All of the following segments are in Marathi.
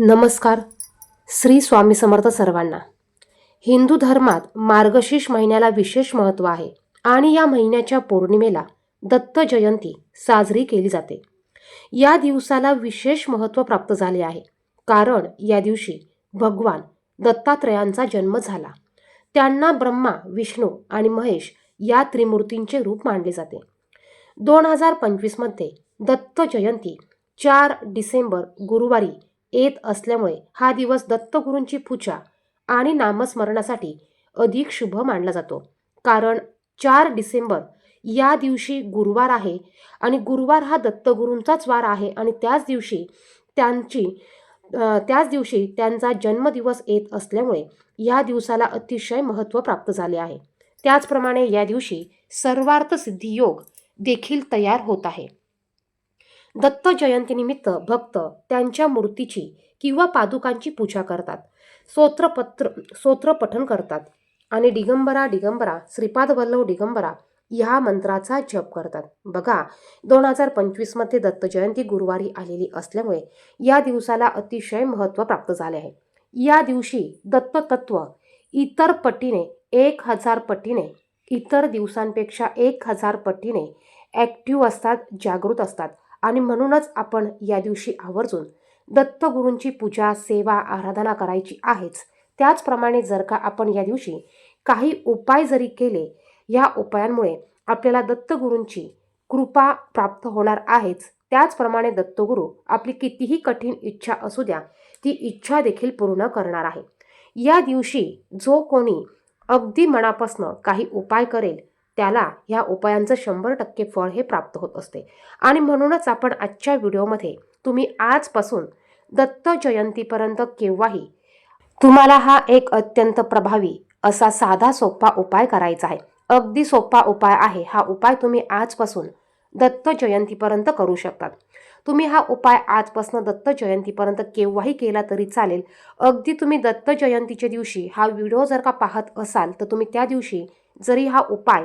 नमस्कार. श्री स्वामी समर्थ सर्वांना. हिंदू धर्मात मार्गशीर्ष महिन्याला विशेष महत्त्व आहे आणि या महिन्याच्या पौर्णिमेला दत्त जयंती साजरी केली जाते. या दिवसाला विशेष महत्त्व प्राप्त झाले आहे. कारण या दिवशी भगवान दत्तात्रयांचा जन्म झाला. त्यांना ब्रह्मा विष्णू आणि महेश या त्रिमूर्तींचे रूप मानले जाते. दोन हजार पंचवीसमध्ये दत्त जयंती चार डिसेंबर गुरुवारी येत असल्यामुळे हा दिवस दत्तगुरूंची पूजा आणि नामस्मरणासाठी अधिक शुभ मानला जातो. कारण चार डिसेंबर या दिवशी गुरुवार आहे आणि गुरुवार हा दत्तगुरूंचाच वार आहे आणि त्याच दिवशी त्यांची त्याच दिवशी त्यांचा जन्मदिवस येत असल्यामुळे या दिवसाला अतिशय महत्त्व प्राप्त झाले आहे. त्याचप्रमाणे या दिवशी सर्वार्थ सिद्धी योग देखील तयार होत आहे. दत्त जयंतीनिमित्त भक्त त्यांच्या मूर्तीची किंवा पादुकांची पूजा करतात. स्तोत्रपत्र स्तोत्रपठन करतात. आणि दिगंबरा दिगंबरा श्रीपाद वल्लभ दिगंबरा ह्या मंत्राचा जप करतात. बघा दोन हजार पंचवीसमध्ये दत्त जयंती गुरुवारी आलेली असल्यामुळे या दिवसाला अतिशय महत्त्व प्राप्त झाले आहे. या दिवशी दत्त तत्व इतर पटीने एक हजार पटीने इतर दिवसांपेक्षा एक हजार पटीने ॲक्टिव्ह असतात जागृत असतात. आणि म्हणूनच आपण या दिवशी आवर्जून दत्तगुरूंची पूजा सेवा आराधना करायची आहेच. त्याचप्रमाणे जर का आपण या दिवशी काही उपाय जरी केले या उपायांमुळे आपल्याला दत्तगुरूंची कृपा प्राप्त होणार आहेच. त्याचप्रमाणे दत्तगुरू आपली कितीही कठीण इच्छा असू द्या ती इच्छा देखील पूर्ण करणार आहे. या दिवशी जो कोणी अगदी मनापासनं काही उपाय करेल त्याला ह्या उपायांचं शंभर टक्के फळ हे प्राप्त होत असते. आणि म्हणूनच आपण आजच्या व्हिडिओमध्ये तुम्ही आजपासून दत्त जयंतीपर्यंत केव्हाही तुम्हाला हा एक अत्यंत प्रभावी असा साधा सोपा उपाय करायचा आहे. अगदी सोपा उपाय आहे. हा उपाय तुम्ही आजपासून दत्त जयंतीपर्यंत करू शकतात. तुम्ही हा उपाय आजपासून दत्त जयंतीपर्यंत केव्हाही केला तरी चालेल. अगदी तुम्ही दत्त जयंतीच्या दिवशी हा व्हिडिओ जर का पाहत असाल तर तुम्ही त्या दिवशी जरी हा उपाय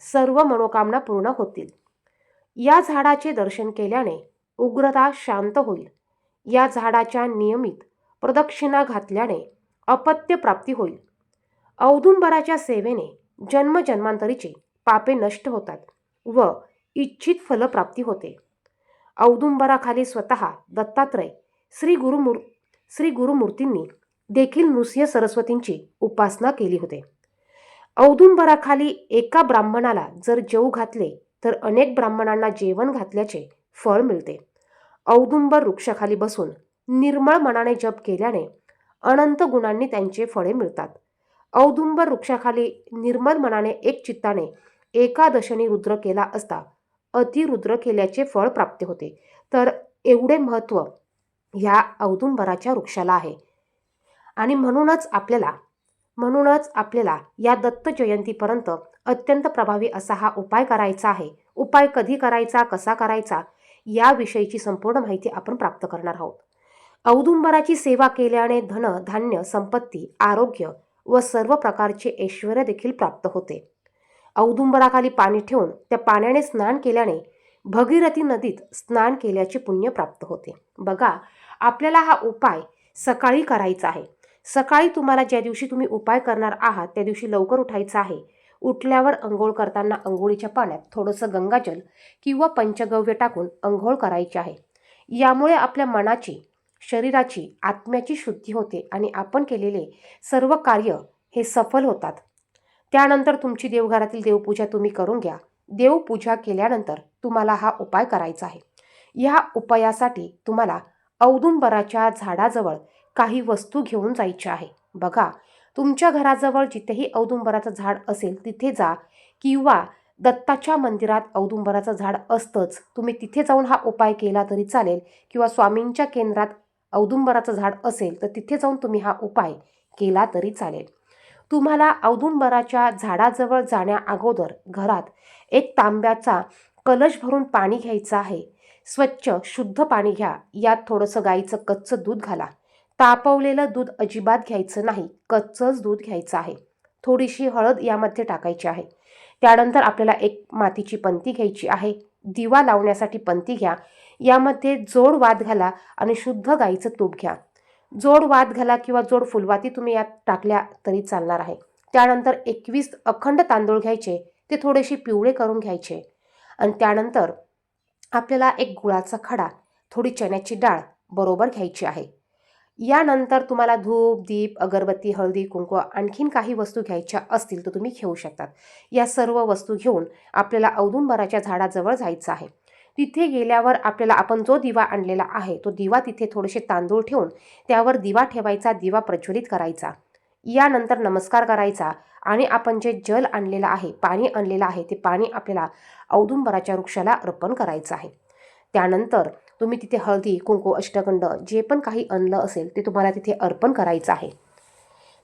सर्व मनोकामना पूर्ण होतील. या झाडाचे दर्शन केल्याने उग्रता शांत होईल. या झाडाच्या नियमित प्रदक्षिणा घातल्याने अपत्य प्राप्ती होईल. औदुंबराच्या सेवेने जन्मजन्मांतरीची पापे नष्ट होतात व इच्छित फलप्राप्ती होते. औदुंबराखाली स्वतः दत्तात्रय श्री गुरुमूर श्री गुरुमूर्तींनी देखील नृसिंह सरस्वतींची उपासना केली होते. औदुंबराखाली एका ब्राह्मणाला जर जेऊ घातले तर अनेक ब्राह्मणांना जेवण घातल्याचे फळ मिळते. औदुंबर वृक्षाखाली बसून निर्मळ मनाने जप केल्याने अनंत गुणांनी त्यांचे फळे मिळतात. औदुंबर वृक्षाखाली निर्मल मनाने एक चित्ताने एकादशनी रुद्र केला असता अतिरुद्र केल्याचे फळ प्राप्त होते. तर एवढे महत्त्व ह्या औदुंबराच्या वृक्षाला आहे. आणि म्हणूनच आपल्याला म्हणूनच आपल्याला या दत्त जयंतीपर्यंत अत्यंत प्रभावी असा हा उपाय करायचा आहे. उपाय कधी करायचा कसा करायचा याविषयीची संपूर्ण माहिती आपण प्राप्त करणार आहोत. औदुंबराची सेवा केल्याने धन धान्य संपत्ती आरोग्य व सर्व प्रकारचे ऐश्वर देखील प्राप्त होते. औदुंबराखाली पाणी ठेवून त्या पाण्याने स्नान केल्याने भगीरथी नदीत स्नान केल्याचे पुण्य प्राप्त होते. बघा आपल्याला हा उपाय सकाळी करायचा आहे. सकाळी तुम्हाला ज्या दिवशी तुम्ही उपाय करणार आहात त्या दिवशी लवकर उठायचं आहे. उठल्यावर अंघोळ करताना अंघोळीच्या पाण्यात थोडंसं गंगाजल किंवा पंचगव्य टाकून अंघोळ करायची आहे. यामुळे आपल्या मनाची शरीराची आत्म्याची शुद्धी होते आणि आपण केलेले सर्व कार्य हे सफल होतात. त्यानंतर तुमची देवघरातील देवपूजा तुम्ही करून घ्या. देवपूजा केल्यानंतर तुम्हाला हा उपाय करायचा आहे. या उपायासाठी तुम्हाला औदुंबराच्या झाडाजवळ काही वस्तू घेऊन जायच्या आहे. बघा तुमच्या घराजवळ जिथेही औदुंबराचं झाड असेल तिथे जा किंवा दत्ताच्या मंदिरात औदुंबराचं झाड असतंच तुम्ही तिथे जाऊन हा उपाय केला तरी चालेल किंवा स्वामींच्या केंद्रात औदुंबराचं झाड असेल तर तिथे जाऊन तुम्ही हा उपाय केला तरी चालेल. तुम्हाला औदुंबराच्या झाडाजवळ जाण्या अगोदर घरात एक तांब्याचा कलश भरून पाणी घ्यायचं आहे. स्वच्छ शुद्ध पाणी घ्या. यात थोडंसं गाईचं कच्चं दूध घाला. तापवलेलं दूध अजिबात घ्यायचं नाही. कच्चंच दूध घ्यायचं आहे. थोडीशी हळद यामध्ये टाकायची आहे. त्यानंतर आपल्याला एक मातीची पंती घ्यायची आहे. दिवा लावण्यासाठी पंती घ्या. यामध्ये जोड वाद घाला आणि शुद्ध गाईचं तूप घ्या. जोड वाद घाला किंवा जोड फुलवाती तुम्ही यात टाकल्या तरी चालणार आहे. त्यानंतर एकवीस अखंड तांदूळ घ्यायचे. ते थोडेसे पिवळे करून घ्यायचे. आणि त्यानंतर आपल्याला एक गुळाचा खडा थोडी चण्याची डाळ बरोबर घ्यायची आहे. यानंतर तुम्हाला धूप दीप अगरबत्ती हळदी कुंकू आणखीन काही वस्तू घ्यायच्या असतील तर तुम्ही घेऊ शकतात. या सर्व वस्तू घेऊन आपल्याला औदुंबराच्या झाडाजवळ जायचं आहे. तिथे गेल्यावर आपल्याला आपण जो दिवा आणलेला आहे तो दिवा तिथे थोडेसे तांदूळ ठेवून त्यावर दिवा ठेवायचा दिवा प्रज्वलित करायचा. यानंतर नमस्कार करायचा आणि आपण जे जल आणलेलं आहे पाणी आणलेलं आहे ते पाणी आपल्याला औदुंबराच्या वृक्षाला अर्पण करायचं आहे. त्यानंतर तुम्ही तिथे हळदी कुंकू अष्टगंड जे पण काही आणलं असेल ते तुम्हाला तिथे अर्पण करायचं आहे.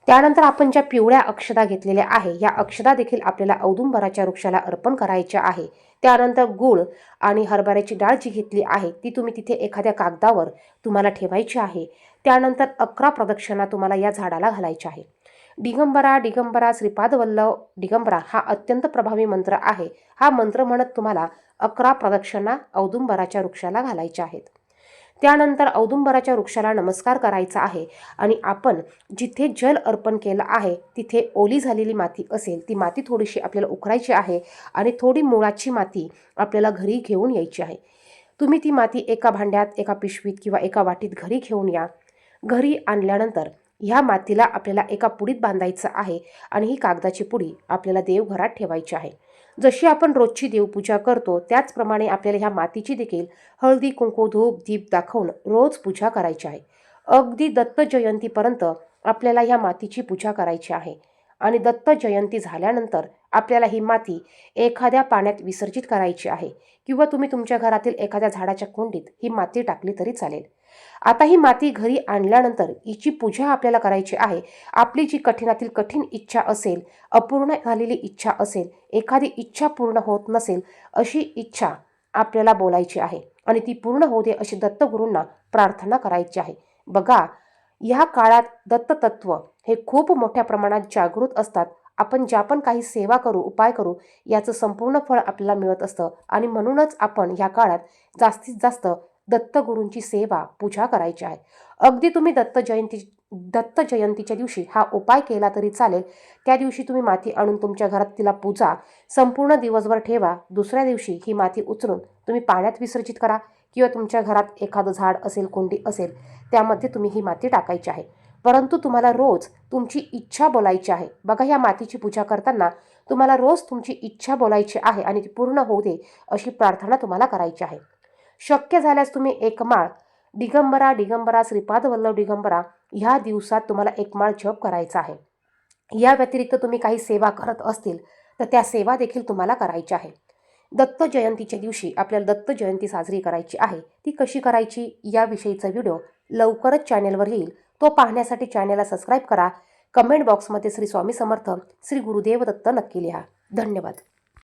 त्यानंतर आपण ज्या पिवळ्या अक्षदा घेतलेल्या आहे या अक्षदा देखील आपल्याला औदुंबराच्या वृक्षाला अर्पण करायच्या आहे. त्यानंतर गूळ आणि हरभऱ्याची डाळ जी घेतली आहे ती तुम्ही तिथे एखाद्या कागदावर तुम्हाला ठेवायची आहे. त्यानंतर अकरा प्रदक्षिणा तुम्हाला या झाडाला घालायच्या आहे. दिगंबरा दिगंबरा श्रीपाद वल्लभ दिगंबरा हा अत्यंत प्रभावी मंत्र आहे. हा मंत्र म्हणत तुम्हाला अकरा प्रदक्षिणा औदुंबराच्या वृक्षाला घालायच्या आहेत. त्यानंतर औदुंबराच्या वृक्षाला नमस्कार करायचा आहे आणि आपण जिथे जल अर्पण केलं आहे तिथे ओली झालेली माती असेल ती माती थोडीशी आपल्याला उखरायची आहे आणि थोडी मुळाची माती आपल्याला घरी घेऊन यायची आहे. तुम्ही ती माती एका भांड्यात एका पिशवीत किंवा एका वाटीत घरी घेऊन या. घरी आणल्यानंतर ह्या मातीला आपल्याला एका पुडीत बांधायचं आहे आणि ही कागदाची पुडी आपल्याला देवघरात ठेवायची आहे. जशी आपण रोजची देवपूजा करतो त्याचप्रमाणे आपल्याला ह्या मातीची देखील हळदी कुंकू धूप दीप दाखवून रोज पूजा करायची आहे. अगदी दत्त जयंतीपर्यंत आपल्याला ह्या मातीची पूजा करायची आहे. आणि दत्त जयंती झाल्यानंतर आपल्याला ही माती एखाद्या पाण्यात विसर्जित करायची आहे. किंवा तुम्ही तुमच्या घरातील एखाद्या झाडाच्या कुंडीत ही माती टाकली तरी चालेल. आता ही माती घरी आणल्यानंतर हिची पूजा आपल्याला करायची आहे. आपली जी कठीणातील कठीण इच्छा असेल अपूर्ण झालेली इच्छा असेल एखादी इच्छा पूर्ण होत नसेल अशी इच्छा आपल्याला बोलायची आहे आणि ती पूर्ण होऊ दे अशी दत्तगुरूंना प्रार्थना करायची आहे. बघा ह्या काळात दत्ततत्व हे खूप मोठ्या प्रमाणात जागृत असतात. आपण ज्या पण काही सेवा करू उपाय करू याचं संपूर्ण फळ आपल्याला मिळत असतं आणि म्हणूनच आपण ह्या काळात जास्तीत जास्त दत्तगुरूंची सेवा पूजा करायची आहे. अगदी तुम्ही दत्त जयंती दत्त जयंतीच्या दिवशी हा उपाय केला तरी चालेल. त्या दिवशी तुम्ही माती आणून तुमच्या घरात तिला पूजा. संपूर्ण दिवसभर ठेवा. दुसऱ्या दिवशी ही माती उचलून तुम्ही पाण्यात विसर्जित करा किंवा तुमच्या घरात एखादं झाड असेल कोंडी असेल त्यामध्ये तुम्ही ही माती टाकायची आहे. परंतु तुम्हाला रोज तुमची इच्छा बोलायची आहे. बघा ह्या मातीची पूजा करताना तुम्हाला रोज तुमची इच्छा बोलायची आहे आणि ती पूर्ण होऊ दे अशी प्रार्थना तुम्हाला करायची आहे. शक्य झाल्यास तुम्ही एकमाळ दिगंबरा दिगंबरा श्रीपाद वल्लभ दिगंबरा ह्या दिवसात तुम्हाला एकमाळ जप करायचा आहे. या व्यतिरिक्त तुम्ही काही सेवा करत असतील तर त्या सेवा देखील तुम्हाला करायच्या आहे. दत्त जयंतीच्या दिवशी आपल्याला दत्त जयंती साजरी करायची आहे. ती कशी करायची? याविषयीचा व्हिडिओ लवकरच चॅनेलवर येईल. तो पाहण्यासाठी चॅनेलला सबस्क्राईब करा. कमेंट बॉक्समध्ये श्री स्वामी समर्थ श्री गुरुदेव दत्त नक्की लिहा. धन्यवाद.